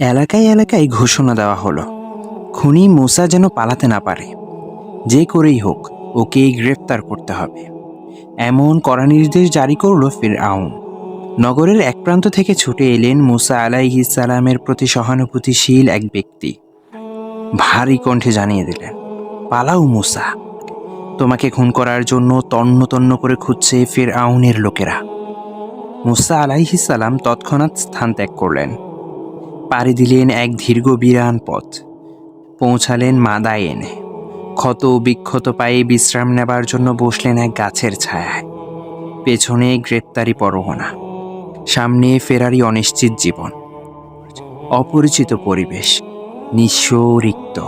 এলাকায় এলাকায় ঘোষণা দেওয়া হলো। খুনি মোসা যেন পালাতে না পারে। যে করেই হোক, ওকেই গ্রেফতার করতে হবে। এমন কড়া নির্দেশ জারি করল ফির আউন নগরের এক প্রান্ত থেকে ছুটে এলেন মুসা আলাইহিস সালামের প্রতি সহানুভূতিশীল এক ব্যক্তি। ভারী কণ্ঠে জানিয়ে দিলেন, পালাও মুসা। তোমাকে খুন করার জন্য তন্ন তন্ন করে খুঁজছে ফের আউনের লোকেরা। মুসা আলাইহিস সালাম তৎক্ষণাৎ স্থান ত্যাগ করলেন। পাড়ি দিলেন এক দীর্ঘ বিরান পথ। পৌঁছালেন মাদায়েনে। ক্ষত বিক্ষত পায়ে বিশ্রাম নেবার জন্য বসলেন এক গাছের ছায়ায়। পেছনে গ্রেপ্তারি পরোয়ানা সামনে ফেরারি অনিশ্চিত জীবন। অপরিচিত পরিবেশ। নিঃস্ব রিক্ত।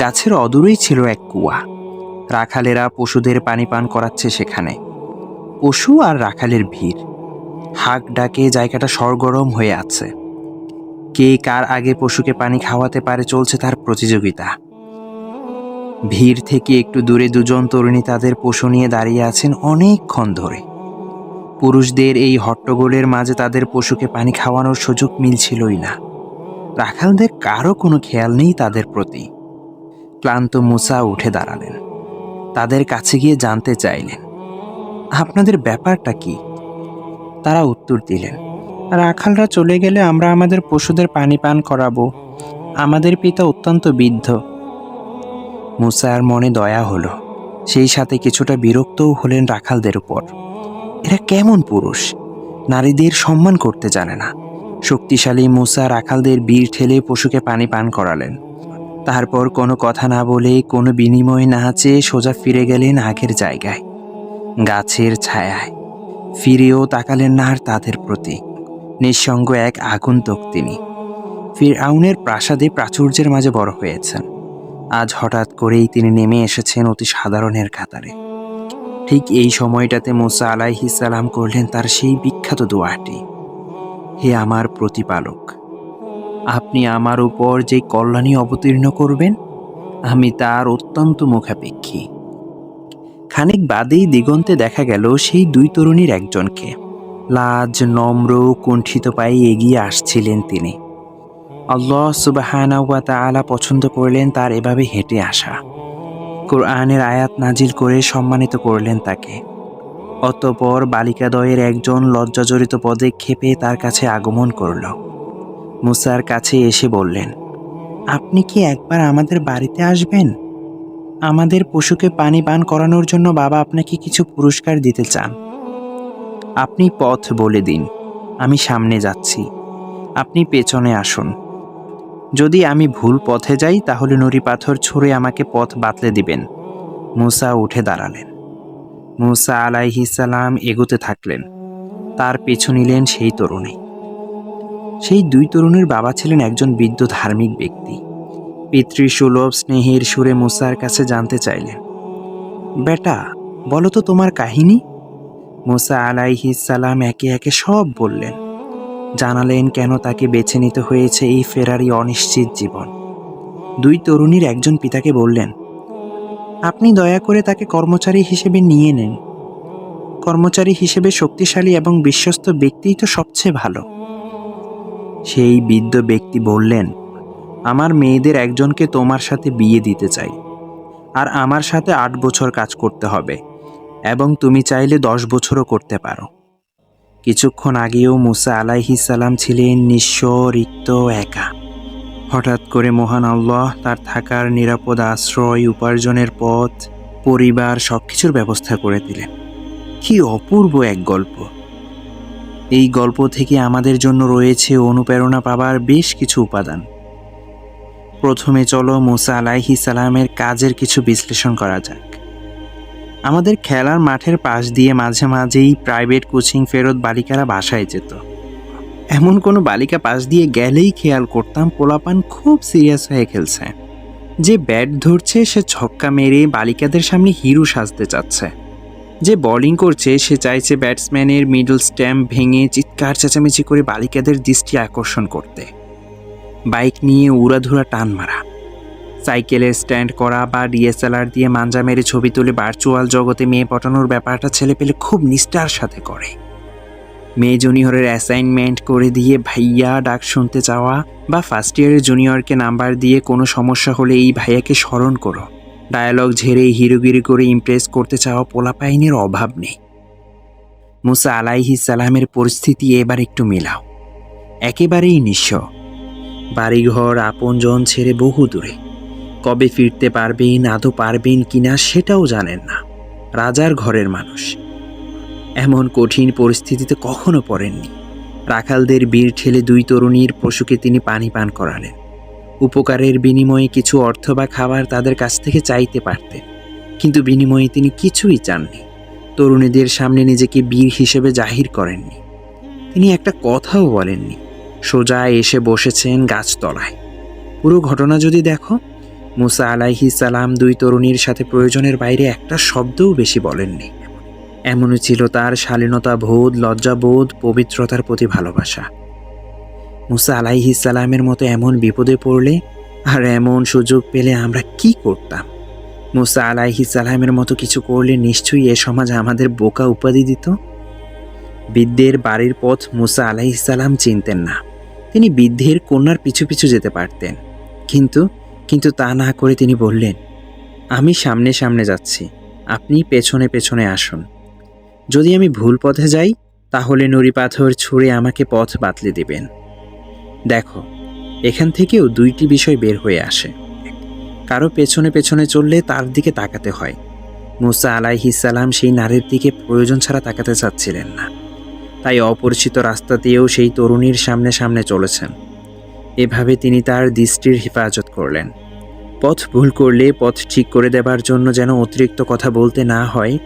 গাছের অদূরেই ছিল এক কুয়া। রাখালেরা পশুদের পানি পান করাচ্ছে সেখানে। পশু আর রাখালের ভিড়। হাক ডাকে জায়গাটা সরগরম হয়ে আছে। কে কার আগে পশুকে পানি খাওয়াতে পারে চলছে তার প্রতিযোগিতা। ভিড় থেকে একটু দূরে দুজন তরুণী তাদের পশু নিয়ে দাঁড়িয়ে আছেন অনেকক্ষণ ধরে। পুরুষদের এই হট্টগোলের মাঝে তাদের পশুকে পানি খাওয়ানোর সুযোগ মিলছিলই না। রাখালদের কারও কোনো খেয়াল নেই তাদের প্রতি। ক্লান্ত মুসা উঠে দাঁড়ালেন। তাদের কাছে গিয়ে জানতে চাইলেন, আপনাদের ব্যাপারটা কি? তারা উত্তর দিলেন রাখালরা চলে গেলে আমরা আমাদের পশুদের পানি পান করাবো। আমাদের পিতা অত্যন্ত বৃদ্ধ। মুসার মনে দয়া হলো। সেই সাথে কিছুটা বিরক্তও হলেন রাখালদের উপর। এরা কেমন পুরুষ? নারীদের সম্মান করতে জানে না। শক্তিশালী মুসা রাখালদের বীর ঠেলে পশুকে পানি পান করালেন। তারপর কোনো কথা না বলে, কোনো বিনিময় না চেয়ে সোজা ফিরে গেলেন আগের জায়গায়, গাছের ছায়ায়। ফিরেও তাকালেন না আর তাদের প্রতি। নিঃসঙ্গ এক আগন্তুক তিনি। ফির আউনের প্রাসাদে প্রাচুর্যের মাঝে বড় হয়েছেন। আজ হঠাৎ করেই তিনি নেমে এসেছেন অতি সাধারণের কাতারে ঠিক এই সময়টাতে মোসা সালাম করলেন তার সেই বিখ্যাত দোয়াটি, হে আমার প্রতিপালক, আপনি আমার উপর যে কল্যাণী অবতীর্ণ করবেন, আমি তার অত্যন্ত মুখাপেক্ষী। খানিক বাদেই দিগন্তে দেখা গেল সেই দুই তরুণীর একজনকে। লাজ, নম্র, কুণ্ঠিত পায়ে এগিয়ে আসছিলেন তিনি। আল্লাহ সুবাহানা ওয়া তাআলা পছন্দ করলেন তার এভাবে হেঁটে আসা। কোরআনের আয়াত নাজিল করে সম্মানিত করলেন তাকে। অতপর বালিকাদয়ের একজন লজ্জাজড়িত পদক্ষেপে তার কাছে আগমন করল। মুসার কাছে এসে বললেন, আপনি কি একবার আমাদের বাড়িতে আসবেন? আমাদের পশুকে পানি পান করানোর জন্য বাবা আপনাকে কিছু পুরস্কার দিতে চান। আপনি পথ বলে দিন। আমি সামনে যাচ্ছি। আপনি পেছনে আসুন। যদি আমি ভুল পথে যাই, তাহলে নুড়ি পাথর ছুঁড়ে আমাকে পথ বাতলে দিবেন। মুসা উঠে দাঁড়ালেন। মুসা আলাইহিসালাম এগোতে থাকলেন। তার পেছু নিলেন সেই তরুণী। সেই দুই তরুণীর বাবা ছিলেন একজন বৃদ্ধ ধার্মিক ব্যক্তি। পিতৃসুলভ স্নেহের সুরে মুসার কাছে জানতে চাইলেন, বেটা, বলো তো তোমার কাহিনী? মুসা আলাইহিসালাম একে একে সব বললেন। জানালেন কেন তাকে বেছে নিতে হয়েছে এই ফেরারি অনিশ্চিত জীবন। দুই তরুণীর একজন পিতাকে বললেন, আপনি দয়া করে তাকে কর্মচারী হিসেবে নিয়ে নেন। কর্মচারী হিসেবে শক্তিশালী এবং বিশ্বস্ত ব্যক্তিই তো সবচেয়ে ভালো। সেই বৃদ্ধ ব্যক্তি বললেন, আমার মেয়েদের একজনকে তোমার সাথে বিয়ে দিতে চাই, আর আমার সাথে আট বছর কাজ করতে হবে। এবং তুমি চাইলে দশ বছরও করতে পারো। কিছুক্ষণ আগেও মুসা সালাম ছিলেন নিঃস্ব রিক্ত একা। হঠাৎ করে মহান আল্লাহ তার থাকার নিরাপদ আশ্রয়, উপার্জনের পথ, পরিবার সবকিছুর ব্যবস্থা করে দিলেন। কি অপূর্ব এক গল্প। এই গল্প থেকে আমাদের জন্য রয়েছে অনুপ্রেরণা পাবার বেশ কিছু উপাদান। প্রথমে চলো মুসা আলাইহি সালামের কাজের কিছু বিশ্লেষণ করা যাক। আমাদের খেলার মাঠের পাশ দিয়ে মাঝে মাঝেই প্রাইভেট কোচিং ফেরত বালিকারা বাসায় যেত। এমন কোনো বালিকা পাশ দিয়ে গেলেই খেয়াল করতাম পোলাপান খুব সিরিয়াস হয়ে খেলছে। যে ব্যাট ধরছে, সে ছক্কা মেরে বালিকাদের সামনে হিরো সাজতে চাচ্ছে। যে বোলিং করছে, সে চাইছে ব্যাটসম্যানের মিডল স্ট্যাম্প ভেঙে চিৎকার চেঁচামেচি করে বালিকাদের দৃষ্টি আকর্ষণ করতে। বাইক নিয়ে উড়াধুরা টান মারা। সাইকেলের স্ট্যান্ড করা বা ডিএসএলআর দিয়ে মাঞ্জা মেরে ছবি তুলে ভার্চুয়াল জগতে মেয়ে পটানোর ব্যাপারটা ছেলে পেলে খুব নিষ্ঠার সাথে করে। মেয়ে জুনিয়রের অ্যাসাইনমেন্ট করে দিয়ে ভাইয়া ডাক শুনতে চাওয়া বা ফার্স্ট ইয়ারের জুনিয়রকে নাম্বার দিয়ে কোনো সমস্যা হলে এই ভাইয়াকে স্মরণ করো। ডায়ালগ ঝেড়ে হিরোগিরি করে ইমপ্রেস করতে চাওয়া পোলাপাইনের অভাব নেই। মুসা আলাইহি সালামের পরিস্থিতি এবার একটু মেলাও। একেবারেই নিঃস্ব। বাড়িঘর আপনজন ছেড়ে বহু দূরে কবে ফিরতে পারবেন, আদৌ পারবেন কিনা সেটাও জানেন না। রাজার ঘরের মানুষ। এমন কঠিন পরিস্থিতিতে কখনো পড়েননি। রাখালদের বীর ঠেলে দুই তরুণীর পশুকে তিনি পানি পান করালেন। উপকারের বিনিময়ে কিছু অর্থ বা খাবার তাদের কাছ থেকে চাইতে পারতেন। কিন্তু বিনিময়ে তিনি কিছুই চাননি। তরুণীদের সামনে নিজেকে বীর হিসেবে জাহির করেননি। তিনি একটা কথাও বলেননি। সোজা এসে বসেছেন গাছতলায়। পুরো ঘটনা যদি দেখো মুসা আলাইহি সালাম দুই তরুণীর সাথে প্রয়োজনের বাইরে একটা শব্দও বেশি বলেননি। এমনই ছিল তার শালীনতা বোধ, লজ্জাবোধ, পবিত্রতার প্রতি ভালোবাসা। মুসা আলাইহি সালামের মতো এমন বিপদে পড়লে আর এমন সুযোগ পেলে আমরা কি করতাম? মুসা আলাইহি সালামের মতো কিছু করলে নিশ্চয়ই এ সমাজ আমাদের বোকা উপাধি দিত? বিদ্যের বাড়ির পথ মুসা আলাইহি সালাম চিনতেন না। তিনি বৃদ্ধের কন্যার পিছু পিছু যেতে পারতেন। কিন্তু কিন্তু তা না করে তিনি বললেন, আমি সামনে সামনে যাচ্ছি, আপনি পেছনে পেছনে আসুন। যদি আমি ভুল পথে যাই, তাহলে নুড়ি পাথর ছুঁড়ে আমাকে পথ বাতলে দিবেন। দেখো, এখান থেকেও দুইটি বিষয় বের হয়ে আসে। কারও পেছনে পেছনে চললে তার দিকে তাকাতে হয়। মুসা আলাইহিসাল্লাম সেই নারীর দিকে প্রয়োজন ছাড়া তাকাতে চাচ্ছিলেন না। তাই অপরিচিত রাস্তা দিয়েও সেই তরুণীর সামনে সামনে চলেছেন। এভাবে তিনি তার দৃষ্টির হেফাজত করলেন। পথ ভুল করলে পথ ঠিক করে দেবার জন্য যেন অতিরিক্ত কথা বলতে না হয়,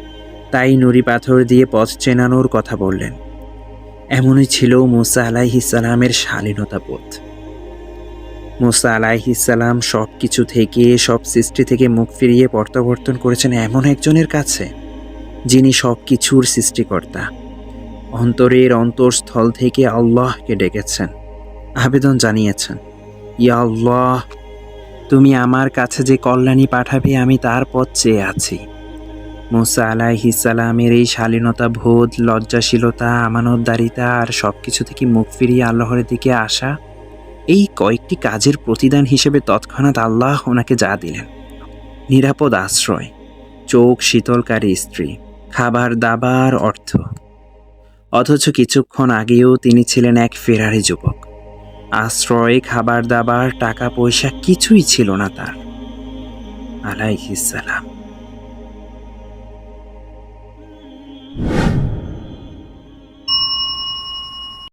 তাই নুড়ি পাথর দিয়ে পথ চেনানোর কথা বললেন। এমনই ছিল মুসা আলাইহিসালামের শালীনতা বোধ মুসা আলাইহিসাল্লাম সব কিছু থেকে, সব সৃষ্টি থেকে মুখ ফিরিয়ে প্রত্যাবর্তন করেছেন এমন একজনের কাছে, যিনি সব কিছুর সৃষ্টিকর্তা। অন্তরের অন্তরস্থল থেকে আল্লাহকে ডেকেছেন। আবেদন জানিয়েছেন। ইয়া আল্লাহ, তুমি আমার কাছে যে কল্যাণী পাঠাবে, আমি তার পথ চেয়ে আছি। মুসা আলাইহিসালামের এই শালীনতা বোধ লজ্জাশীলতা, আমানতদারিতা আর সব কিছু থেকে মুখ ফিরিয়ে আল্লাহরের দিকে আসা, এই কয়েকটি কাজের প্রতিদান হিসেবে তৎক্ষণাৎ আল্লাহ ওনাকে যা দিলেন। নিরাপদ আশ্রয়, চোখ শীতলকারী স্ত্রী, খাবার দাবার অর্থ। অথচ কিছুক্ষণ আগেও তিনি ছিলেন এক ফেরারি যুবক। আশ্রয় খাবার দাবার টাকা পয়সা কিছুই ছিল না তার। আলাইহিসালাম